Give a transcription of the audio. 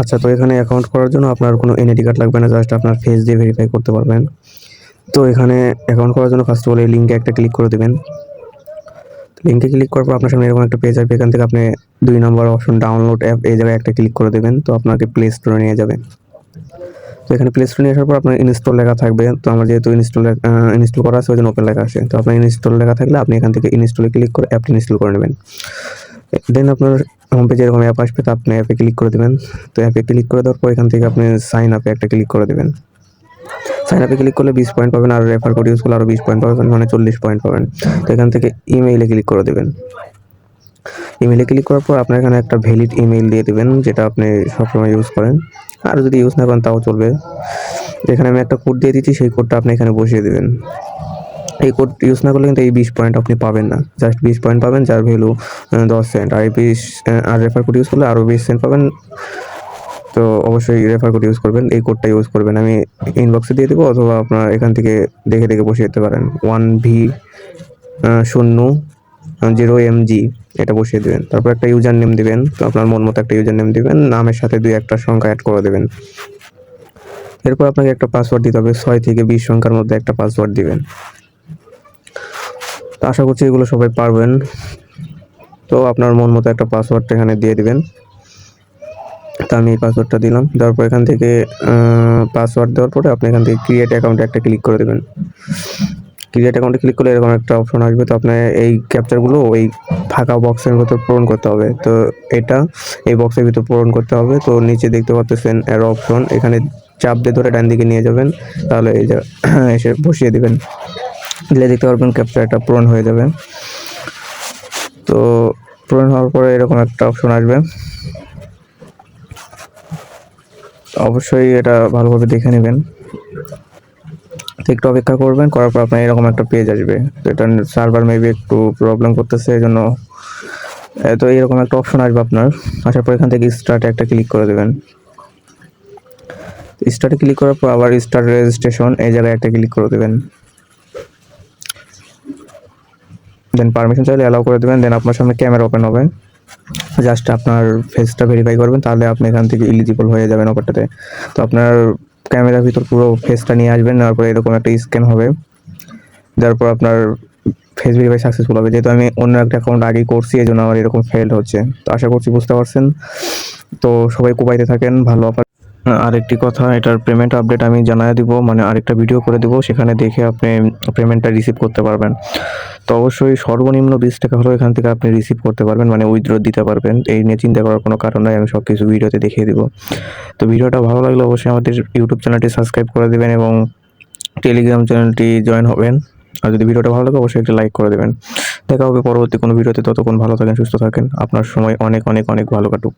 আচ্ছা তো এখানে অ্যাকাউন্ট করার জন্য আপনার কোনো এনআইডি কার্ড লাগবে না জাস্ট আপনার ফেস দিয়ে ভেরিফাই করতে পারবেন। তো এখানে অ্যাকাউন্ট করার জন্য ফার্স্ট অফ অল এই লিঙ্কে একটা ক্লিক করে দেবেন। লিঙ্কে ক্লিক করার পর আপনার সামনে এরকম একটা পেজ আসবে, এখান থেকে আপনি দুই নম্বর অপশন ডাউনলোড অ্যাপ এই জায়গায় একটা ক্লিক করে দেবেন, তো আপনাকে প্লে স্টোরে নিয়ে যাবে। তো এখানে প্লে স্টোরে নিয়ে আসার পর আপনার ইনস্টল লেখা থাকবে, তো আমার যেহেতু ইনস্টল ইনস্টল করা আছে, ওই জন্য ওপেন লেখা আসে। তো আপনার ইনস্টল লেখা থাকলে আপনি এখান থেকে ইনস্টলে ক্লিক করে অ্যাপটি ইনস্টল করে নেবেন। দেন আপনার হোম পেজে এরকম অ্যাপ আসবে, তো আপনি অ্যাপে ক্লিক করে দেবেন। তো অ্যাপে ক্লিক করে দেওয়ার পর এখান থেকে আপনি সাইন আপে একটা ক্লিক করে দেবেন। সাইন আপে ক্লিক করলে বিশ পয়েন্ট পাবেন, আর রেফার কোড ইউজ করলে আরও বিশ পয়েন্ট পাবেন মানে চল্লিশ পয়েন্ট পাবেন। তো এখান থেকে ইমেইলে ক্লিক করে দেবেন। ইমেইলে ক্লিক করার পর আপনার এখানে একটা ভ্যালিড ইমেইল দিয়ে দেবেন, যেটা আপনি সবসময় ইউজ করেন। আর যদি ইউজ না করেন, তাও চলবে। এখানে আমি একটা কোড দিয়ে দিচ্ছি, সেই কোডটা আপনি এখানে বসিয়ে দেবেন। এই কোড ইউজ না করলে কিন্তু এই বিশ পয়েন্ট আপনি পাবেন না। জাস্ট বিশ পয়েন্ট পাবেন, যার ভ্যালু দশ সেন্ট আর এই বিশ আর রেফার কোড ইউজ করলে আরও বিশ সেন্ট পাবেন। তো অবশ্যই রেফার কোড ইউজ করবেন, এই কোডটা ইউজ করবেন। আমি ইনবক্সে দিয়ে দেবো অথবা আপনার এখান থেকে দেখে দেখে বসিয়ে দিতে পারেন। ওয়ান ভি শূন্য জিরো এম জি এটা বসিয়ে দেবেন। তারপর একটা ইউজার নেম দিবেন, তো আপনার মন মতো একটা ইউজার নেম দিবেন, নামের সাথে দুই একটা সংখ্যা অ্যাড করে দেবেন। এরপর আপনাকে একটা পাসওয়ার্ড দিতে হবে, ছয় থেকে বিশ সংখ্যার মধ্যে একটা পাসওয়ার্ড দিবেন। তো আশা করছি এগুলো সবাই পারবেন। তো আপনার মন মতো একটা পাসওয়ার্ডটা এখানে দিয়ে দিবেন। তো আমি এই পাসওয়ার্ডটা দিলাম। দেওয়ার পর এখান থেকে পাসওয়ার্ড দেওয়ার পরে আপনি এখান থেকে ক্রিয়েট অ্যাকাউন্টে একটা ক্লিক করে দেবেন। ক্রিয়েট অ্যাকাউন্টে ক্লিক করলে এরকম একটা অপশন আসবে। তো আপনার এই ক্যাপচারগুলো ওই ফাঁকা বক্সের ভিতর পূরণ করতে হবে। তো এটা এই বক্সের ভিতর পূরণ করতে হবে। তো নিচে দেখতে পাচ্ছেন এর অপশন এখানে চাপ দিয়ে ধরে ডান দিকে নিয়ে যাবেন। তাহলে এই যে, এসে বসিয়ে দিবেন। দিলে দেখতে পারবেন ক্যাপচারটা পূরণ হয়ে যাবে। তো পূরণ হওয়ার পরে এরকম একটা অপশন আসবে। অবশ্যই এটা ভালোভাবে দেখে নেবেন। একটু অপেক্ষা করবেন, করার পর আপনার এরকম একটা পেজ আসবে। তো এটা সার্ভার মেবি একটু প্রবলেম করতেছে এই জন্য তো এরকম একটা অপশন আসবে আপনার। আসার পর এখান থেকে স্টার্টে একটা ক্লিক করে দেবেন। স্টার্টে ক্লিক করার পর আবার স্টার্ট রেজিস্ট্রেশন এই জায়গায় একটা ক্লিক করে দেবেন। দেন পারমিশন চাইলে অ্যালাউ করে দেবেন দেন আপনার সামনে ক্যামেরা ওপেন হবে। জাস্ট আপনার ফেসটা ভেরিফাই করবেন, তাহলে আপনি এখান থেকে ইলিজিবল হয়ে যাবেন অফারটাতে তো আপনার ক্যামেরার ভিতর পুরো ফেসটা নিয়ে আসবেন, নেওয়ার পরে এরকম একটা স্ক্যান হবে। যার পর আপনার ফেস ভেরিফাই সাকসেসফুল হবে। যেহেতু আমি অন্য একটা অ্যাকাউন্ট আগেই করছি এই জন্য আমার এরকম ফেল হচ্ছে। তো আশা করছি বুঝতে পারছেন। তো সবাই কুবাইতে থাকেন, ভালো অফার আরেকটি কথা, এটার পেমেন্ট আপডেট আমি জানাই দিব মানে আরেকটা ভিডিও করে দিব, সেখানে দেখে আপনি পেমেন্টটা রিসিভ করতে পারবেন। তো অবশ্যই সর্বনিম্ন বিশ টাকা হলেও এখান থেকে আপনি রিসিভ করতে পারবেন মানে উইথড্র দিতে পারবেন। এই নিয়ে চিন্তা করার কোনো কারণ নাই, আমি সব কিছু ভিডিওতে দেখিয়ে দিব। তো ভিডিওটা ভালো লাগলে অবশ্যই আমাদের ইউটিউব চ্যানেলটি সাবস্ক্রাইব করে দেবেন এবং টেলিগ্রাম চ্যানেলটি জয়েন হবেন। আর যদি ভিডিওটা ভালো লাগে, অবশ্যই একটা লাইক করে দেবেন। দেখা হবে পরবর্তী কোনো ভিডিওতে ততক্ষণ ভালো থাকেন, সুস্থ থাকেন। আপনার সময় অনেক অনেক অনেক ভালো কাটুক।